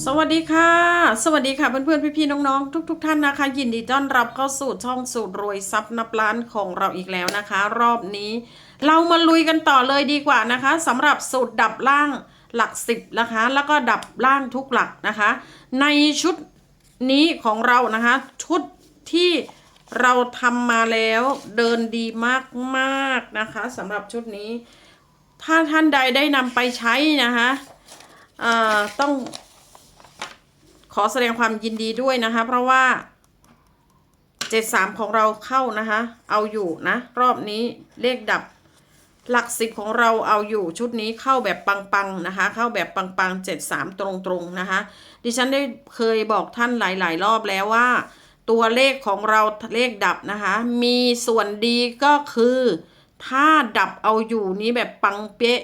สวัสดีค่ะ สวัสดีค่ะเพื่อนๆพี่ๆน้องๆ ทุกๆท่านนะคะ ยินดีต้อนรับเข้าสู่ช่องสูตรรวยทรัพย์นับล้านของเราอีกแล้วนะคะ รอบนี้ เรามาลุยกันต่อเลยดีกว่านะคะสำหรับสูตรดับล่างหลักสิบนะคะ แล้วก็ดับล่างทุกหลักนะคะ ในชุดนี้ของเรานะคะ ชุดที่เราทำมาแล้วเดินดีมากๆนะคะสำหรับชุดนี้ ถ้าท่านใดได้นำไปใช้นะคะต้อง ขอแสดงความยินดีด้วยนะคะ เพราะว่า73ของเราเข้านะคะ เอาอยู่นะ รอบนี้เลขดับหลักสิบของเราเอาอยู่ชุดนี้เข้าแบบปังๆนะคะ เข้าแบบปังๆ73ตรงๆนะคะ ดิฉันได้เคยบอกท่านหลายๆ รอบแล้วว่า ตัวเลขของเราเลขดับนะคะ มีส่วนดีก็คือ ถ้าดับเอาอยู่นี้แบบปังเป๊ะ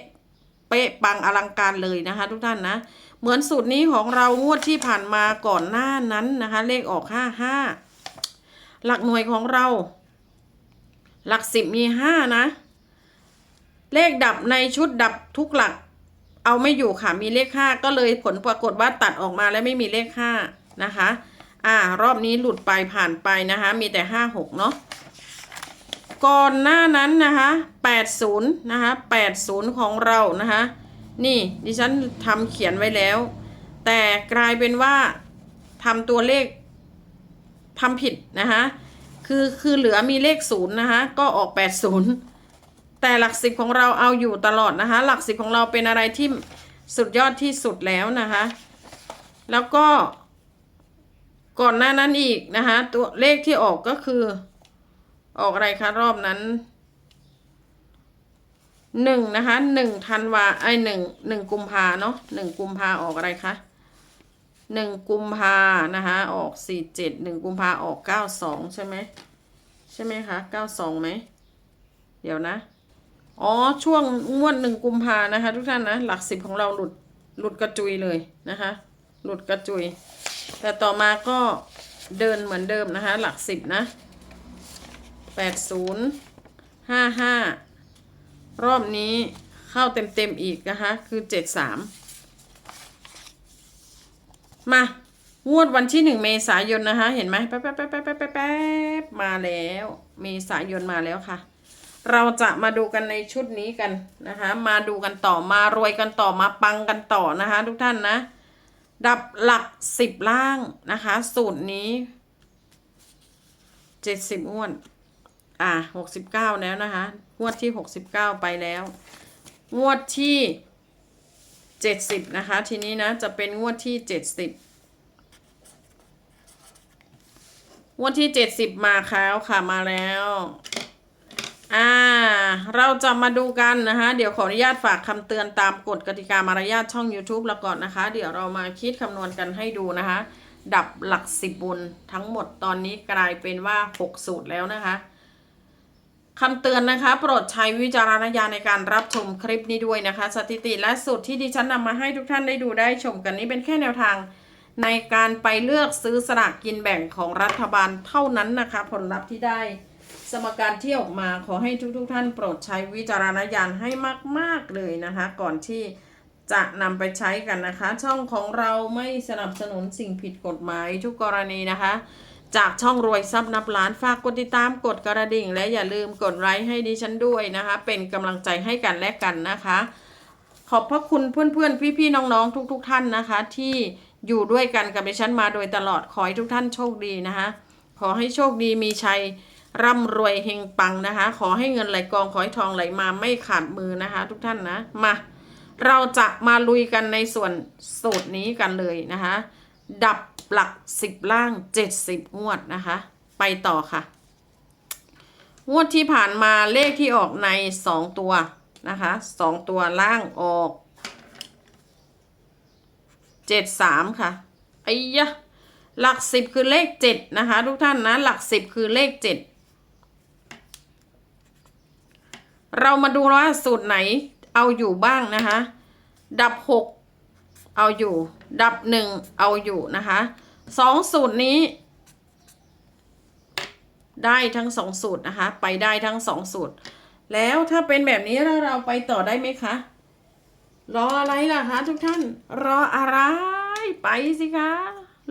เป๊ะปังอลังการเลยนะคะ ทุกท่านนะ เหมือนสูตรนี้ของเรางวดที่ผ่านมาก่อนหน้านั้นนะคะ เลขออกห้าห้าหลักหน่วยของเรา หลักสิบมีห้านะ เลขดับในชุดดับทุกหลัก เอาไม่อยู่ค่ะมีเลขห้าก็เลยผลปรากฏว่าตัดออกมาแล้วไม่มีเลขห้านะคะ อ่ารอบนี้หลุดไปผ่านไปนะคะ มีแต่ห้าหกเนาะก่อนหน้านั้นนะคะ80นะคะ80 ของเรานะคะ นี่ดิฉันทำเขียนไว้แล้ว แต่กลายเป็นว่าทำตัวเลขทำผิดนะคะคือคือเหลือมีเลขศูนย์นะคะก็ออก80แต่หลักสิบของเราเอาอยู่ตลอดนะคะ หลักสิบของเราเป็นอะไรที่สุดยอดที่สุดแล้วนะคะ แล้วก็ ก่อนหน้านั้นอีกนะคะ ตัวเลขที่ออกก็คือ ออกอะไรคะรอบนั้น หนึ่งนะคะหนึ่งธันวาไอหนึ่งหนึ่งกุมภาเนาะหนึ่งกุมภาออกอะไรคะหนึ่งกุมภานะคะออกสี่เจ็ดหนึ่งกุมภาออกเก้าสองใช่ไหมใช่ไหมคะเก้าสองไหมเดี๋ยวนะ อ๋อช่วงงวดหนึ่งกุมภานะคะ ทุกท่านนะหลักสิบของเราหลุดหลุดกระจุยเลยนะคะ หลุดกระจุย แต่ต่อมาก็เดินเหมือนเดิมนะคะ หลักสิบนะแปดศูนย์ห้าห้า รอบนี้เข้าเต็มๆอีกนะคะ คือเจ็ดสามมางวดวันที่หนึ่งเมษายนนะคะ เห็นไหมแป๊บแป๊บแป๊บแป๊บแป๊บแป๊บแป๊บมาแล้ว เมษายนมาแล้วค่ะ เราจะมาดูกันในชุดนี้กันนะคะ มาดูกันต่อมารวยกันต่อมาปังกันต่อนะคะ ทุกท่านนะ ดับหลักสิบล่างนะคะ สูตรนี้เจ็ดสิบงวดอ่าหกสิบเก้าแล้วนะคะ งวดที่หกสิบเก้าไปแล้ว งวดที่เจ็ดสิบนะคะ ทีนี้นะจะเป็นงวดที่เจ็ดสิบงวดที่เจ็ดสิบมาแล้วค่ะมาแล้วอ่าเราจะมาดูกันนะคะ เดี๋ยวขออนุญาตฝากคำเตือนตามกฎกติกามารยาทช่อง YouTube แล้วก่อนนะคะ เดี๋ยวเรามาคิดคำนวณกันให้ดูนะคะ ดับหลักสิบบนทั้งหมดตอนนี้กลายเป็นว่า 6 สูตรแล้วนะคะ คำเตือนนะคะ โปรดใช้วิจารณญาณในการรับชมคลิปนี้ด้วยนะคะ สถิติและสูตรที่ดิฉันนำมาให้ทุกท่านได้ดูได้ชมกันนี้เป็นแค่แนวทาง ในการไปเลือกซื้อสลากกินแบ่งของรัฐบาลเท่านั้นนะคะ ผลลัพธ์ที่ได้ สมการที่ออกมาขอให้ทุกๆทท่าน โปรดใช้วิจารณญาณให้มาก ๆเลยนะคะ ก่อนที่จะนำไปใช้กันนะคะ ช่องของเราไม่สนับสนุนสิ่งผิดกฎหมายทุกกรณีนะคะ จากช่องรวยทรัพย์นับล้านฝากกดติดตามกดกระดิ่ง และอย่าลืมกดไลค์ให้ดิฉันด้วยนะคะ เป็นกำลังใจให้กันและกันนะคะ ขอบพระคุณเพื่อนๆ พี่ๆ น้องๆ ทุก ๆ ท่านนะคะ ที่อยู่ด้วยกันกับดิฉันมาโดยตลอดขอให้ทุกท่านโชคดีนะคะ ขอให้โชคดีมีชัยร่ำรวยเฮงปังนะคะ ขอให้เงินไหลกองขอให้ทองไหลมาไม่ขาดมือนะคะ ทุกท่านนะมาเราจะมาลุยกันในส่วนสูตรนี้กันเลยนะคะ ดับ หลักสิบล่างเจ็ดสิบงวดนะคะ ไปต่อค่ะ งวดที่ผ่านมาเลขที่ออกในสองตัวนะคะสองตัวล่างออกเจ็ดสามค่ะไอ้ยะหลักสิบคือเลขเจ็ดนะคะ ทุกท่านนะ หลักสิบคือเลขเจ็ดเรามาดูว่าสูตรไหนเอาอยู่บ้างนะคะ ดับหก เอาอยู่ ดับหนึ่งเอาอยู่นะคะสองสูตรนี้ ได้ทั้งสองสูตรนะคะ ไปได้ทั้งสองสูตร แล้วถ้าเป็นแบบนี้แล้วเราไปต่อได้ไหมคะ รออะไรล่ะคะทุกท่าน รออะไรไปสิคะ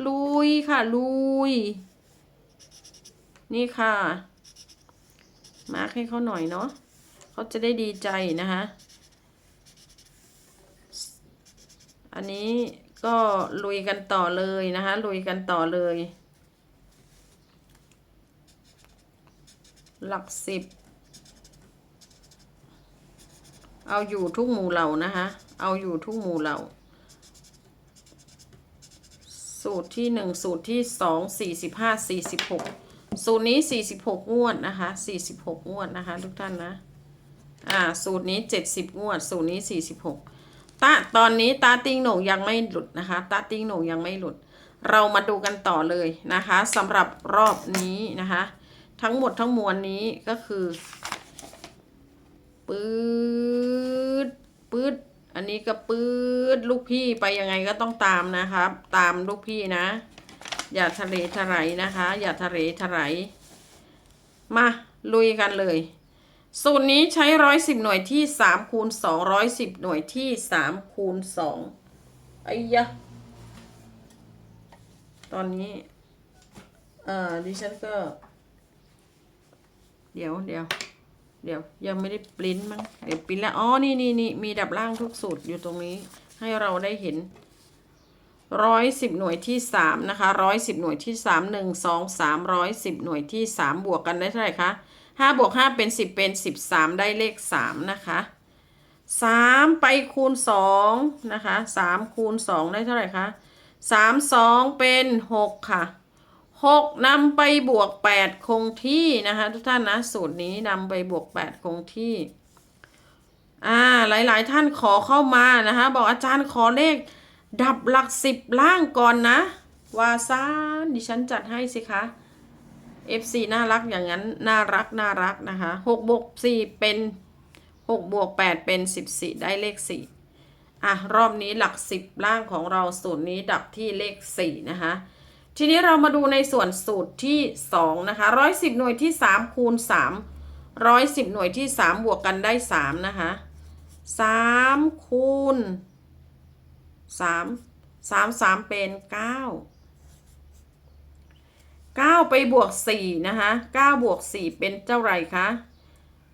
ลุยค่ะ ลุย นี่ค่ะ มาร์คให้เขาหน่อยเนาะเขาจะได้ดีใจนะคะ อันนี้ก็ลุยกันต่อเลยนะคะ ลุยกันต่อเลย หลักสิบ เอาอยู่ทุกหมู่เหล่านะคะ เอาอยู่ทุกหมู่เหล่า สูตรที่หนึ่งสูตรที่สองสี่สิบห้าสี่สิบหกสูตรนี้สี่สิบหกงวดนะคะสี่สิบหกงวดนะคะ ทุกท่านนะ อ่า สูตรนี้เจ็ดสิบงวด สูตรนี้สี่สิบหก ตาตอนนี้ตาติงโหน่งยังไม่หลุดนะคะ ตาติงโหน่งยังไม่หลุด เรามาดูกันต่อเลยนะคะสำหรับรอบนี้นะคะ ทั้งหมดทั้งมวลนี้ก็คือปื๊ดปื๊ดอันนี้ก็ปื๊ดลูกพี่ไปยังไงก็ต้องตามนะครับ ตามลูกพี่นะ อย่าทะเลทลายนะคะ อย่าทะเลทลายมาลุยกันเลย สูตรนี้ใช้ร้อยสิบหน่วยที่สามคูณสองร้อยสิบหน่วยที่สามคูณสองไอ้ยะ ตอนนี้ เอ่อดิฉันก็ เดี๋ยวเดี๋ยวเดี๋ยวยังไม่ได้ปริ้นมั้งเดี๋ยวปริ้นแล้ว อ๋อ นี่นี่นี่มีดับล่างทุกสูตรอยู่ตรงนี้ ให้เราได้เห็นร้อยสิบหน่วยที่สามนะคะร้อยสิบหน่วยที่สามหนึ่งสองสามร้อยสิบหน่วยที่สามบวกกันได้เท่าไหร่คะ ห้าบวกห้าเป็นสิบเป็นสิบสามได้เลขสามนะคะสามไปคูณสองนะคะสามคูณสองได้เท่าไหร่คะสามสองเป็นหกค่ะหกนำไปบวกแปดคงที่นะคะ ทุกท่านนะ สูตรนี้นำไปบวกแปดคงที่ อ่า หลาย ๆ ท่านขอเข้ามานะคะ บอกอาจารย์ขอเลข ดับหลักสิบล่างก่อนนะ วาซานดิฉันจัดให้สิคะ FC น่ารักอย่างนั้นน่ารักน่ารักนะคะหกบวกสี่เป็นหกบวกแปดเป็นสิบสี่ได้เลขสี่อะ รอบนี้หลักสิบล่างของเราสูตรนี้ดับที่เลขสี่นะคะทีนี้เรามาดูในส่วนสูตรที่สองนะคะร้อยสิบหน่วยที่สามคูณสามร้อยสิบหน่วยที่สามบวกกันได้สามนะคะสามคูณสามสามสามเป็นเก้า เก้าไปบวกสี่นะคะเก้าบวกสี่เป็นเท่าไหร่คะ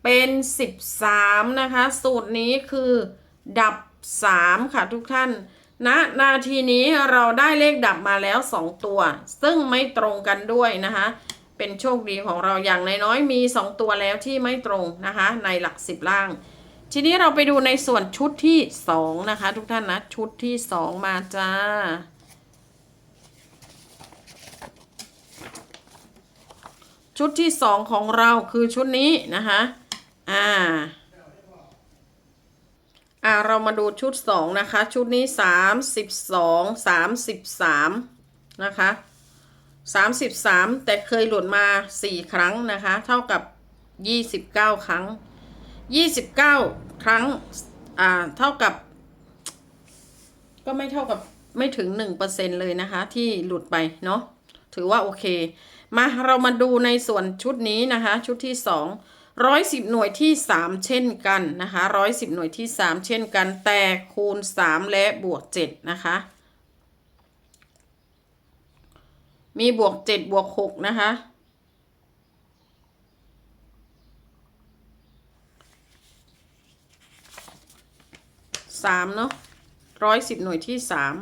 เป็นสิบสามนะคะ สูตรนี้คือดับสามค่ะทุกท่านณนะนาทีนี้เราได้เลขดับมาแล้วสองตัว ซึ่งไม่ตรงกันด้วยนะคะ เป็นโชคดีของเราอย่างน้อยๆมีสองตัวแล้วที่ไม่ตรงนะคะ ในหลักสิบล่าง ทีนี้เราไปดูในส่วนชุดที่สองนะคะ ทุกท่านนะ ชุดที่สองมาจ้า ชุดที่สองของเราคือชุดนี้นะคะอ่าอ่าเรามาดูชุดสองนะคะ ชุดนี้สามสิบสองสามสิบสามนะคะสามสิบสามแต่เคยหลุดมาสี่ครั้งนะคะ เท่ากับยี่สิบเก้าครั้งยี่สิบเก้าครั้งอ่าเท่ากับ ก็ไม่เท่ากับไม่ถึงหนึ่งเปอร์เซ็นเลยนะคะ ที่หลุดไปเนาะถือว่าโอเค มาเรามาดูในส่วนชุดนี้นะคะ ชุดที่สองร้อยสิบหน่วยที่สามเช่นกันนะคะร้อยสิบหน่วยที่สามเช่นกัน แต่คูณสามและบวกเจ็ดนะคะ มีบวกเจ็ดบวกหกนะคะสามเนาะร้อยสิบหน่วยที่สาม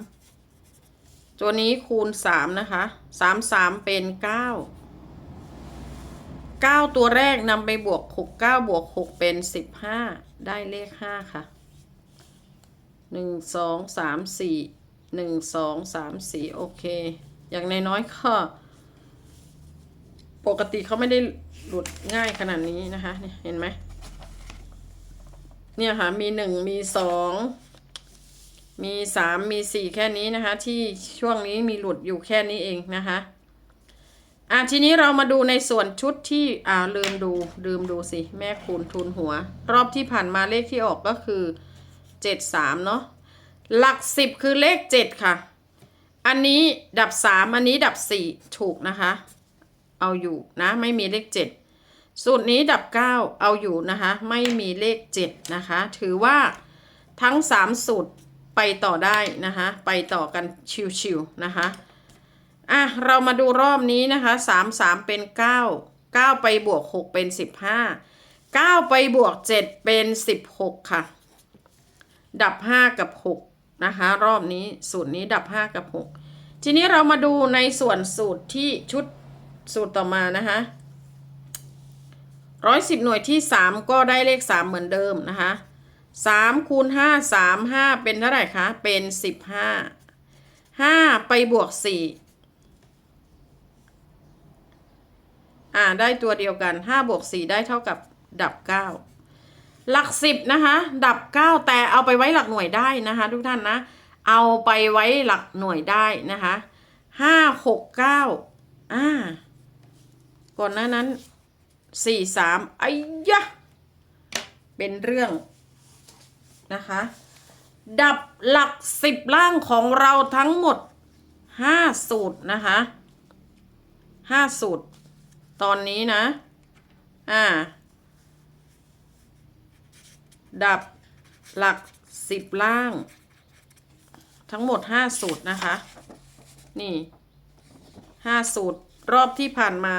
ตัวนี้คูณสามนะคะสามสามเป็นเก้าเก้าตัวแรกนำไปบวกหกเก้าบวกหกเป็นสิบห้าได้เลขห้าค่ะหนึ่งสองสามสี่หนึ่งสองสามสี่โอเค อย่างนน้อยๆก็ปกติเขาไม่ได้หลุดง่ายขนาดนี้นะคะ เห็นไหมเนี่ยค่ะ มีหนึ่งมีสอง มีสามมีสี่แค่นี้นะคะ ที่ช่วงนี้มีหลุดอยู่แค่นี้เองนะคะอะทีนี้เรามาดูในส่วนชุดที่อ่าลืมดูลืมดูสิ แม่คูณทุนหัว รอบที่ผ่านมาเลขที่ออกก็คือเจ็ดสามเนาะหลักสิบคือเลขเจ็ดค่ะ อันนี้ดับสามอันนี้ดับสี่ถูกนะคะ เอาอยู่นะไม่มีเลขเจ็ดสูตรนี้ดับ9เอาอยู่นะคะ ไม่มีเลข7นะคะ ถือว่าทั้ง3สูตร ไปต่อได้นะคะ ไปต่อกันชิวๆนะคะอะเรามาดูรอบนี้นะคะสามสามเป็นเก้าเก้าไปบวกหกเป็นสิบห้าเก้าไปบวกเจ็ดเป็นสิบหกค่ะ ดับห้ากับหกนะคะ รอบนี้สูตรนี้ดับห้ากับหกทีนี้เรามาดูในส่วนสูตรที่ชุดสูตรต่อมานะคะร้อยสิบหน่วยที่สามก็ได้เลขสามเหมือนเดิมนะคะ สามคูณห้าสามห้าเป็นเท่าไหร่คะ เป็นสิบห้าห้าไปบวกสี่อ่าได้ตัวเดียวกัน5บวก4ได้เท่ากับดับ9หลัก10นะคะ ดับ9แต่เอาไปไว้หลักหน่วยได้นะคะ ทุกท่านนะ เอาไปไว้หลักหน่วยได้นะคะ5 6 9อ่าก่อนหน้านั้น4 3ไอ้ยะ เป็นเรื่อง นะคะ ดับหลัก10ล่างของเราทั้งหมด5สูตรนะคะ5สูตร ตอนนี้นะ อ่า ดับหลักสิบล่าง ทั้งหมดห้าสูตรนะคะ นี่ห้าสูตรรอบที่ผ่านมา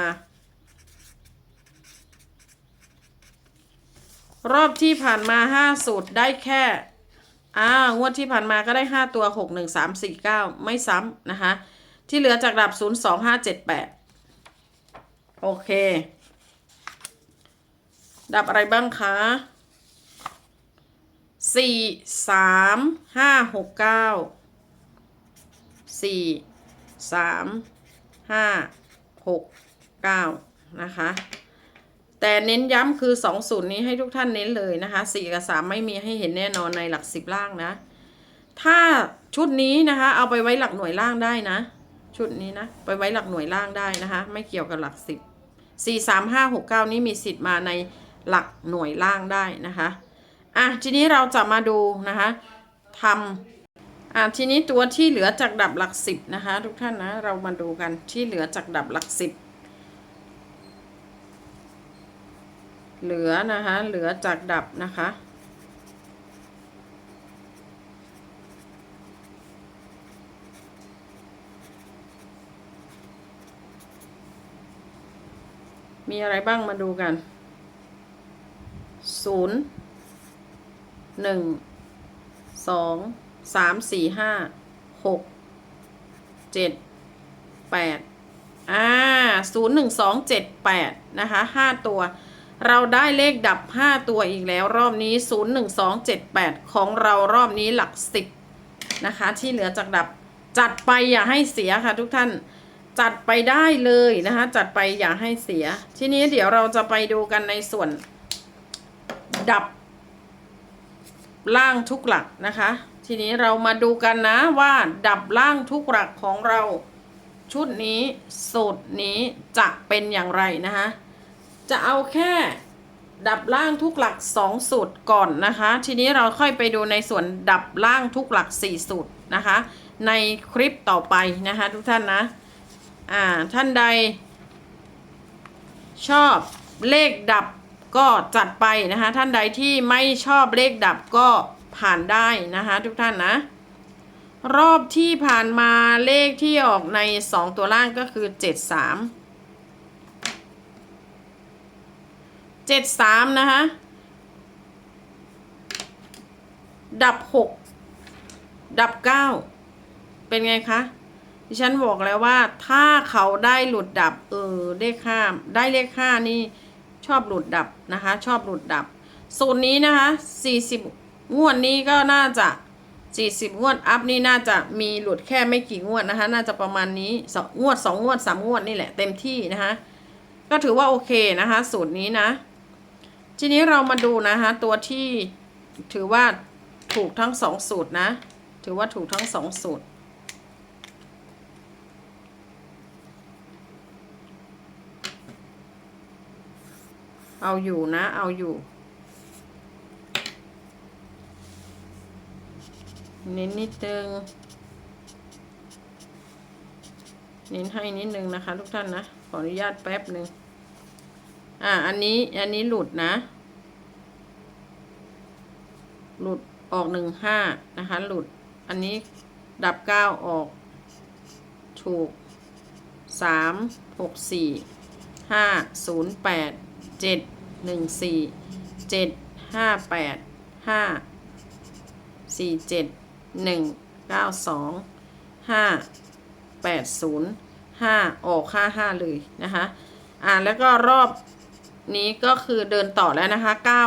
รอบที่ผ่านมาห้าสูตรได้แค่อ่างวดที่ผ่านมาก็ได้ห้าตัวหกหนึ่งสามสี่เก้าไม่ซ้ำนะคะ ที่เหลือจากดับศูนย์สองห้าเจ็ดแปดโอเค ดับอะไรบ้างคะสี่สามห้าหกเก้าสี่สามห้าหกเก้านะคะ แต่เน้นย้ำคือ2สูตรนี้ให้ทุกท่านเน้นเลยนะคะ4กับ3ไม่มีให้เห็นแน่นอนในหลัก10ล่างนะ ถ้าชุดนี้นะคะ เอาไปไว้หลักหน่วยล่างได้นะ ชุดนี้นะ ไปไว้หลักหน่วยล่างได้นะคะ ไม่เกี่ยวกับหลัก10 4 3 5 6 9 นี้มีสิทธิ์มาในหลักหน่วยล่างได้นะคะอะทีนี้เราจะมาดูนะคะทำอะทีนี้ตัวที่เหลือจากดับหลัก10นะคะ ทุกท่านนะเรามาดูกันที่เหลือจากดับหลัก10 เหลือนะคะ เหลือจากดับนะคะ มีอะไรบ้างมาดูกันศูนย์หนึ่งสองสามสี่ห้าหกเจ็ดแปดอ่าศูนย์หนึ่งสองเจ็ดแปดนะคะห้าตัว เราได้เลขดับห้าตัวอีกแล้วรอบนี้ศูนย์หนึ่งสองเจ็ดแปดของเรารอบนี้หลักสิบนะคะ ที่เหลือจากดับจัดไปอย่าให้เสียค่ะทุกท่านจัดไปได้เลยนะคะ จัดไปอย่าให้เสีย ทีนี้เดี๋ยวเราจะไปดูกันในส่วน ดับ ล่างทุกหลักนะคะ ทีนี้เรามาดูกันนะว่าดับล่างทุกหลักของเรา ชุดนี้สูตรนี้จะเป็นอย่างไรนะคะ จะเอาแค่ดับล่างทุกหลัก 2 สูตรก่อนนะคะ ทีนี้เราค่อยไปดูในส่วนดับล่างทุกหลัก 4 สูตรนะคะ ในคลิปต่อไปนะคะทุกท่านนะ อ่าท่านใด ชอบเลขดับก็จัดไปนะคะ ท่านใดที่ไม่ชอบเลขดับก็ผ่านได้นะคะทุกท่านนะ รอบที่ผ่านมาเลขที่ออกใน 2 ตัวล่างก็คือ 73 เจ็ดสามนะคะ ดับหกดับเก้าเป็นไงคะดิฉันบอกแล้วว่าถ้าเขาได้หลุดดับ เออเลขห้าได้เลขห้านี่ชอบหลุดดับนะคะ ชอบหลุดดับ สูตรนี้นะคะสี่สิบงวดนี้ก็น่าจะสี่สิบงวดอัพนี่น่าจะมีหลุดแค่ไม่กี่งวดนะคะ น่าจะประมาณนี้สองงวดสองงวดสามงวดนี่แหละเต็มที่นะคะ ก็ถือว่าโอเคนะคะ สูตรนี้นะ ทีนี้เรามาดูนะคะตัวที่ถือว่าถูกทั้งสองสูตรนะ ถือว่าถูกทั้งสองสูตร เอาอยู่นะ เอาอยู่น้นนิดนึงเน้นให้นิดนึงนะคะทุกท่านนะ ขออนุญาตแป๊บหนึ่ง อ่า อันนี้ อันนี้หลุดนะ หลุดออกหนึ่งห้านะคะ หลุด อันนี้ดับเก้าออก ถูกสามหกสี่ห้าศูนย์แปดเจ็ดหนึ่งสี่เจ็ดห้าแปดห้าสี่เจ็ดหนึ่งเก้าสองห้าแปดศูนย์ห้าออกห้าห้าเลยนะคะ อ่าแล้วก็รอบ นี้ก็คือเดินต่อแล้วนะคะเก้า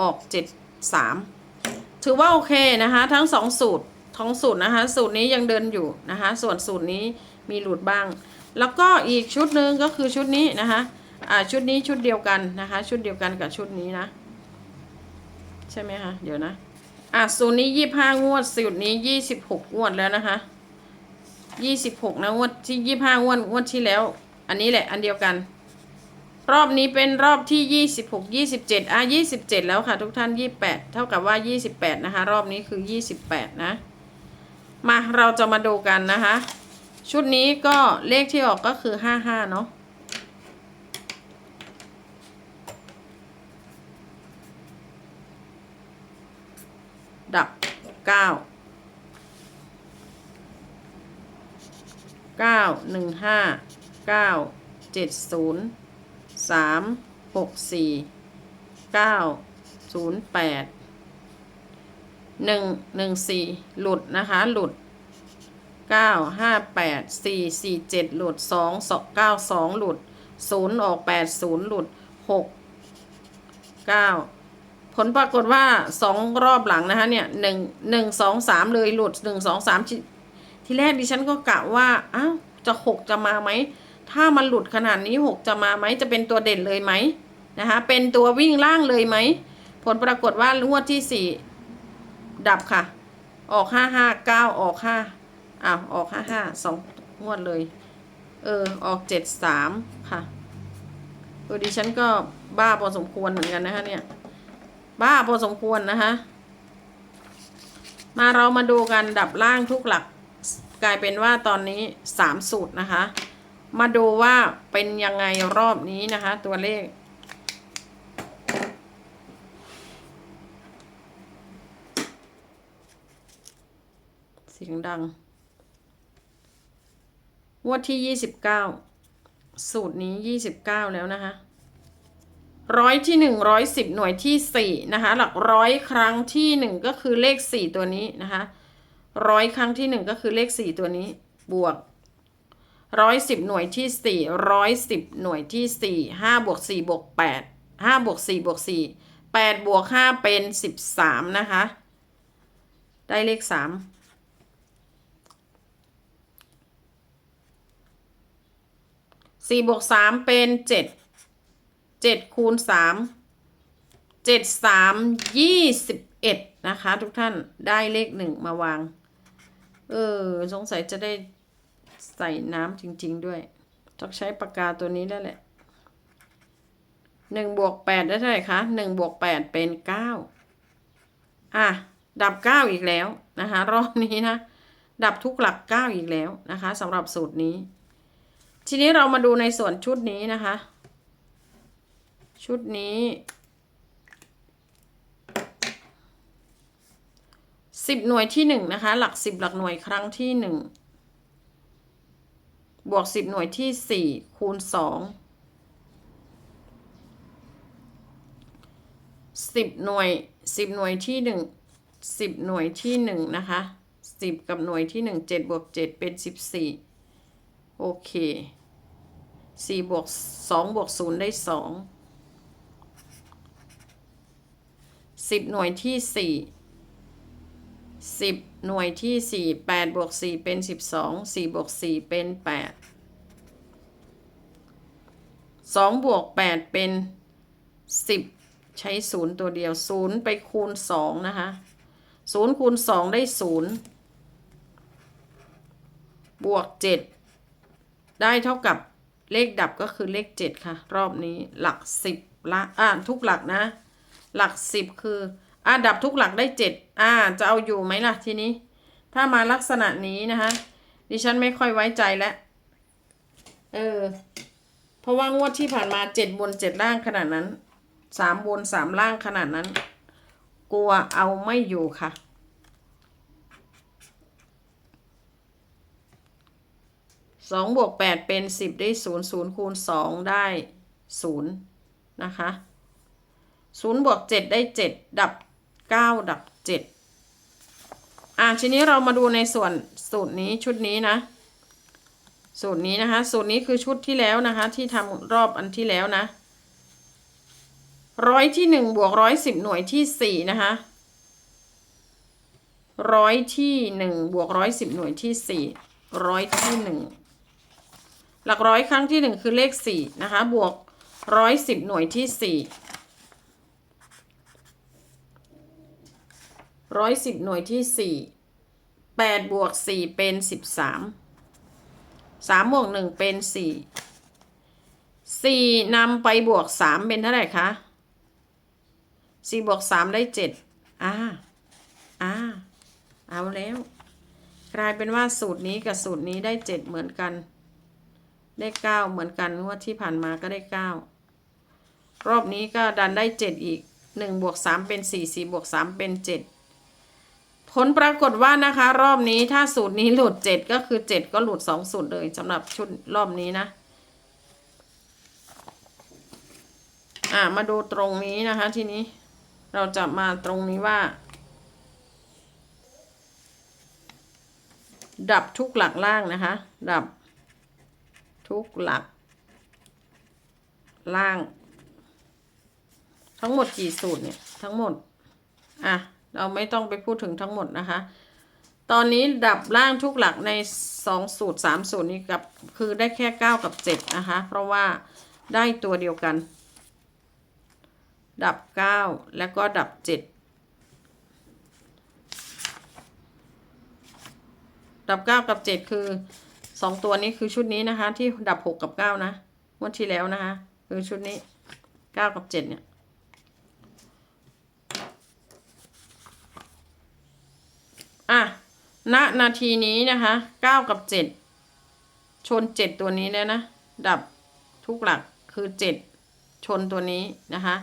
ออกเจ็ดสามถือว่าโอเคนะคะ ทั้งสองสูตรท้องสูตรนะคะ สูตรนี้ยังเดินอยู่นะคะ ส่วนสูตรนี้มีหลุดบ้าง แล้วก็อีกชุดหนึ่งก็คือชุดนี้นะคะอ่าชุดนี้ชุดเดียวกันนะคะ ชุดเดียวกันกับชุดนี้นะ ใช่ไหมคะเดี๋ยวนะอะสูตรนี้ยี่ห้างวด สูตรนี้ยี่สิบหกงวดแล้วนะคะยี่สิบหกนะงวดที่ยี่ห้างวดงวดที่แล้ว อันนี้แหละอันเดียวกัน รอบนี้เป็นรอบที่ 26 27 อะ 27 แล้วค่ะ ทุกท่าน 28 เท่ากับว่า 28 นะคะ รอบนี้คือ 28 นะ มาเราจะมาดูกันนะคะ ชุดนี้ก็เลขที่ออกก็คือ 55 เนาะดับ 9 9 1 5 9 7 0 สามหกสี่เก้าศูนย์แปดหนึ่งหนึ่งสี่หลุดนะคะ หลุดเก้าห้าแปดสี่สี่เจ็ดหลุดสองสองเก้าสองหลุดศูนย์ออกแปดศูนย์หลุดหกเก้าผลปรากฏว่าสองรอบหลังนะคะเนี่ยหนึ่งหนึ่งสองสามเลยหลุดหนึ่งสองสามที่แรกดิฉันก็กะว่าอ้าวจะหกจะมาไหม ถ้ามันหลุดขนาดนี้หกจะมาไหมจะเป็นตัวเด่นเลยไหมนะคะเป็นตัววิ่งล่างเลยไหม ผลปรากฏว่างวดที่สี่ดับค่ะ ออกห้าห้าเก้าออกห้าอ้าวออกห้าห้าสองงวดเลย เออ ออกเจ็ดสามค่ะเออดิฉันก็บ้าพอสมควรเหมือนกันนะคะเนี่ย บ้าพอสมควรนะคะมาเรามาดูกันดับล่างทุกหลัก กลายเป็นว่าตอนนี้สามสูตรนะคะ มาดูว่าเป็นยังไงรอบนี้นะคะ ตัวเลข เสียงดังงวดที่ยี่สิบเก้าสูตรนี้ยี่สิบเก้าแล้วนะคะร้อยที่หนึ่งร้อยสิบหน่วยที่สี่นะคะ หลักร้อยครั้งที่หนึ่งก็คือเลขสี่ตัวนี้นะคะร้อยครั้งที่หนึ่งก็คือเลขสี่ตัวนี้บวก ร้อยสิบหน่วยที่สี่ร้อยสิบหน่วยที่สี่ห้าบวกสี่บวกแปดห้าบวกสี่บวกสี่แปดบวกห้าเป็นสิบสามนะคะ ได้เลขสามสี่บวกสามเป็นเจ็ดเจ็ดคูณสามเจ็ดสามยี่สิบเอ็ดนะคะ ทุกท่านได้เลขหนึ่งมาวาง เออ สงสัยจะได้ ใส่น้ำจริง ๆ ด้วย ต้องใช้ปากกาตัวนี้แล้วแหละหนึ่งบวกแปดได้เท่าไหร่คะหนึ่งบวกแปดเป็นเก้าอะ ดับเก้าอีกแล้วนะคะ รอบนี้นะ ดับทุกหลักเก้าอีกแล้วนะคะสำหรับสูตรนี้ ทีนี้เรามาดูในส่วนชุดนี้นะคะ ชุดนี้สิบหน่วยที่หนึ่งนะคะ หลักสิบหลักหน่วยครั้งที่หนึ่ง บวกสิบหน่วยที่สี่คูณสองสิบหน่วยสิบหน่วยที่หนึ่งสิบหน่วยที่หนึ่งนะคะสิบกับหน่วยที่หนึ่งเจ็ดบวกเจ็ดเป็นสิบสี่โอเคสี่บวกสองบวกศูนย์ได้สองสิบหน่วยที่สี่สิบหน่วยที่สี่แปดบวกสี่เป็นสิบสองสี่บวกสี่เป็นแปด สองบวกแปดเป็นสิบใช้ศูนย์ตัวเดียวศูนย์ไปคูณสองนะคะศูนย์คูณสองได้ศูนย์บวกเจ็ดได้เท่ากับเลขดับก็คือเลขเจ็ดค่ะ รอบนี้หลักสิบละอ่าทุกหลักนะ หลักสิบคืออ่าดับทุกหลักได้เจ็ดอ่า จะเอาอยู่ไหมล่ะทีนี้ ถ้ามาลักษณะนี้นะคะ ดิฉันไม่ค่อยไว้ใจแล้ว เออ เพราะว่างวดที่ผ่านมาเจ็ดบนเจ็ดล่างขนาดนั้นสามบนสามล่างขนาดนั้น กลัวเอาไม่อยู่ค่ะ สองบวกแปดเป็นสิบได้ศูนย์ศูนย์คูณสองได้ศูนย์นะคะศูนย์บวกเจ็ดได้เจ็ดดับเก้าดับเจ็ดอะทีนี้เรามาดูในส่วนสูตรนี้ชุดนี้นะ สูตรนี้นะคะ สูตรนี้คือชุดที่แล้วนะคะ ที่ทำรอบอันที่แล้วนะร้อยที่หนึ่งบวกร้อยสิบหน่วยที่สี่นะคะร้อยที่หนึ่งบวกร้อยสิบหน่วยที่สี่ร้อยที่หนึ่งหลักร้อยครั้งที่หนึ่งคือเลขสี่นะคะ บวกร้อยสิบหน่วยที่สี่ร้อยสิบหน่วยที่สี่แปดบวกสี่เป็นสิบสาม สามบวกหนึ่งเป็นสี่สี่นำไปบวกสามเป็นเท่าไหร่คะสี่บวกสามได้เจ็ดอ่าอ่าเอาแล้ว กลายเป็นว่าสูตรนี้กับสูตรนี้ได้เจ็ดเหมือนกัน ได้เก้าเหมือนกันงวดที่ผ่านมาก็ได้เก้ารอบนี้ก็ดันได้เจ็ดอีกหนึ่งบวกสามเป็นสี่สี่บวกสามเป็นเจ็ด ผลปรากฏว่านะคะ รอบนี้ถ้าสูตรนี้หลุดเจ็ดก็คือเจ็ดก็หลุดสองสูตรเลยสำหรับชุดรอบนี้นะ อ่ามาดูตรงนี้นะคะ ทีนี้เราจะมาตรงนี้ว่า ดับทุกหลักล่างนะคะ ดับทุกหลัก ล่าง ทั้งหมดกี่สูตรเนี่ย ทั้งหมด อะ เราไม่ต้องไปพูดถึงทั้งหมดนะคะ ตอนนี้ดับล่างทุกหลักในสองสูตรสามสูตรนี้กับคือได้แค่เก้ากับเจ็ดนะคะ เพราะว่าได้ตัวเดียวกัน ดับเก้าแล้วก็ดับเจ็ดดับเก้ากับเจ็ดคือสองตัวนี้คือชุดนี้นะคะ ที่ดับหกกับเก้านะงวันที่แล้วนะคะ คือชุดนี้เก้ากับเจ็ดเนี่ย อะณนาทีนี้นะคะเก้ากับเจ็ดชนเจ็ดตัวนี้แล้วนะ ดับทุกหลักคือเจ็ดชนตัวนี้นะคะ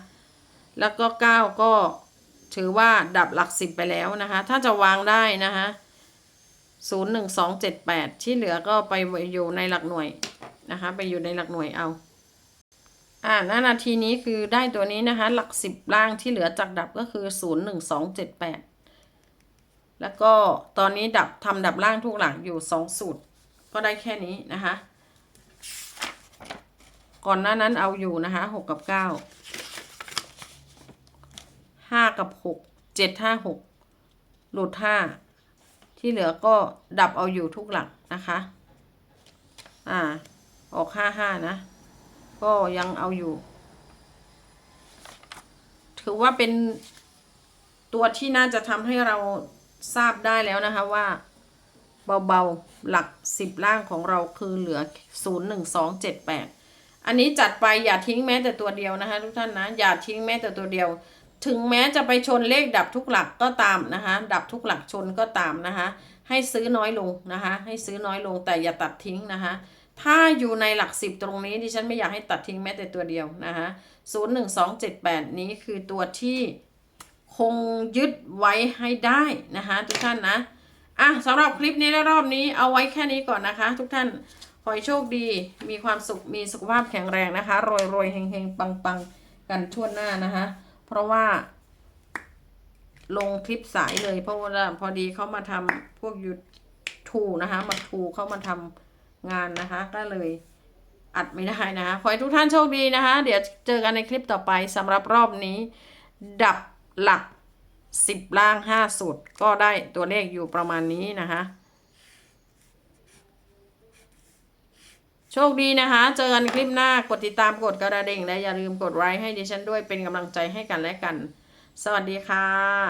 แล้วก็เก้าก็ถือว่าดับหลักสิบไปแล้วนะคะ ถ้าจะวางได้นะคะศูนย์หนึ่งสองเจ็ดแปดที่เหลือก็ไปอยู่ในหลักหน่วยนะคะ ไปอยู่ในหลักหน่วยเอาอ่าณนาทีนี้คือได้ตัวนี้นะคะ หลักสิบล่างที่เหลือจากดับก็คือศูนย์หนึ่งสองเจ็ดแปด แล้วก็ตอนนี้ดับทำดับล่างทุกหลักอยู่สองสูตร ก็ได้แค่นี้นะคะ ก่อนหน้านั้นเอาอยู่นะคะหกกับเก้าห้ากับหกเจ็ดห้าหกหลุดห้าที่เหลือก็ดับเอาอยู่ทุกหลักนะคะ อ่า ออกห้าห้านะ ก็ยังเอาอยู่ ถือว่าเป็นตัวที่น่าจะทำให้เรา ทราบได้แล้วนะคะว่าเบาๆหลักสิบล่างของเราคือเหลือศูนย์หนึ่งสองเจ็ดแปดอันนี้จัดไปอย่าทิ้งแม้แต่ตัวเดียวนะคะทุกท่านนะอย่าทิ้งแม้แต่ตัวเดียว ถึงแม้จะไปชนเลขดับทุกหลักก็ตามนะคะ ดับทุกหลักชนก็ตามนะคะ ให้ซื้อน้อยลงนะคะ ให้ซื้อน้อยลงแต่อย่าตัดทิ้งนะคะถ้าอยู่ในหลักสิบตรงนี้ดิฉันไม่อยากให้ตัดทิ้งแม้แต่ตัวเดียวนะคะศูนย์หนึ่งสองเจ็ดแปดนี้คือตัวที่ คงยึดไว้ให้ได้นะคะ ทุกท่านนะอะสำหรับคลิปนี้และรอบนี้เอาไว้แค่นี้ก่อนนะคะ ทุกท่านขอให้โชคดี มีความสุข มีสุขภาพแข็งแรงนะคะ รวยรวยเฮงเฮงปังปังกันทั่วหน้านะคะ เพราะว่า ลงคลิปสายเลย เพราะว่าพอดีเขามาทำพวกยูทูนะคะ มาทูเข้ามาทำงานนะคะ ก็เลยอัดไม่ได้นะคะ ขอให้ทุกท่านโชคดีนะคะ เดี๋ยวเจอกันในคลิปต่อไปสำหรับรอบนี้ ดับ หลักสิบล่างห้าสุดก็ได้ตัวเลขอยู่ประมาณนี้นะคะ โชคดีนะคะ เจอกันคลิปหน้ากดติดตามกดกระดิ่งและอย่าลืมกดไลค์ให้ดิฉันด้วยเป็นกำลังใจให้กันและกัน สวัสดีค่ะ